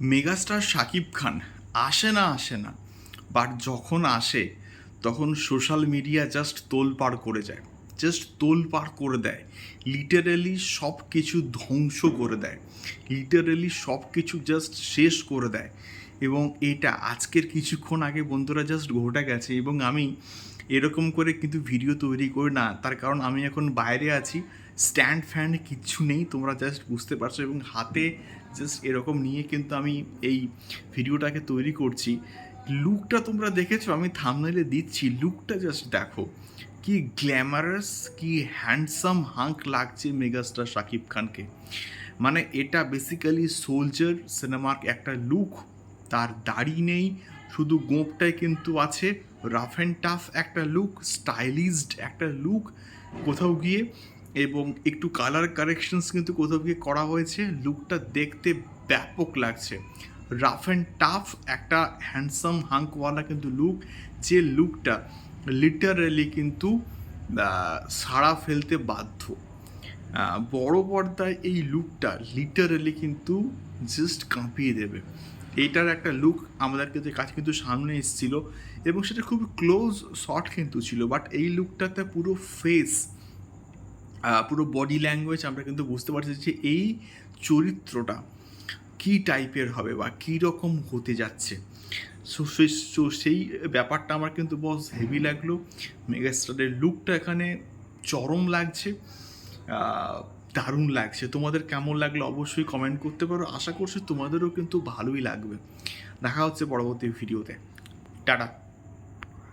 Megastar Shakib Khan আসে না আসে না। বাট যখন আসে, তখন সোশ্যাল মিডিয়া জাস্ট তোল তোলপাড় করে যায়। জাস্ট তোল তোলপাড় করে দেয়। লিটারেলি সব কিছু ধ্বংস করে দেয়। লিটারেলি সব কিছু জাস্ট শেষ করে দেয়। এবং এটা আজকের কিছুক্ষণ আগে বন্ধুরা জাস্ট ঘটে গেছে। এবং আমি এরকম করে কিন্তু ভিডিও তৈরি করি না। তার কারণ আমি এখন বাইরে আছি স্ট্যান্ড ফ্যান কিচ্ছু নেই, তোমরা জাস্ট বুঝতে পারছ এবং হাতে জাস্ট এরকম নিয়ে কিন্তু আমি এই ভিডিওটাকে তৈরি করছি। লুকটা তোমরা দেখেছ? আমি থামনেলে দিচ্ছি। লুকটা জাস্ট দেখো। কি গ্ল্যামারাস কি হ্যান্ডসাম হাঙ্ক লাগছে মেগাস্টার শাকিব খানকে। মানে এটা বেসিক্যালি সোলজার সিনেমার একটা লুক তার দাড়ি নেই, শুধু গোঁপটাই কিন্তু আছে। রাফ অ্যান্ড টাফ একটা লুক স্টাইলিশড একটা লুক কোথাও গিয়ে এবং একটু কালার কারেকশনস কিন্তু কোথাও গিয়ে করা হয়েছে। লুকটা দেখতে ব্যাপক লাগছে। রাফ অ্যান্ড টাফ একটা হ্যান্ডসাম হাঙ্কওয়ালা কিন্তু লুক যে লুকটা লিটারালি কিন্তু সাড়া ফেলতে বাধ্য। বড় পর্দায় এই লুকটা লিটারালি কিন্তু জাস্ট কাঁপিয়ে দেবে। এইটার একটা লুক আমাদের কাছে কাছে কিন্তু সামনে এসেছিল এবং সেটা খুব ক্লোজ শট কিন্তু ছিল বাট এই লুকটাতে পুরো ফেস পুরো বডি ল্যাঙ্গুয়েজ আমরা কিন্তু বুঝতে পারছি যে এই চরিত্রটা কী টাইপের হবে বা কী রকম হতে যাচ্ছে। সো সেই- ব্যাপারটা আমার কিন্তু বস হেভি লাগল। মেগাস্টারের লুকটা এখানে চরম লাগছে। দারুণ লাগছে। তোমাদের কেমন লাগল অবশ্যই কমেন্ট করতে পারো। আশা করছি তোমাদেরও কিন্তু ভালোই লাগবে। দেখা হচ্ছে পরবর্তী ভিডিওতে টাটা।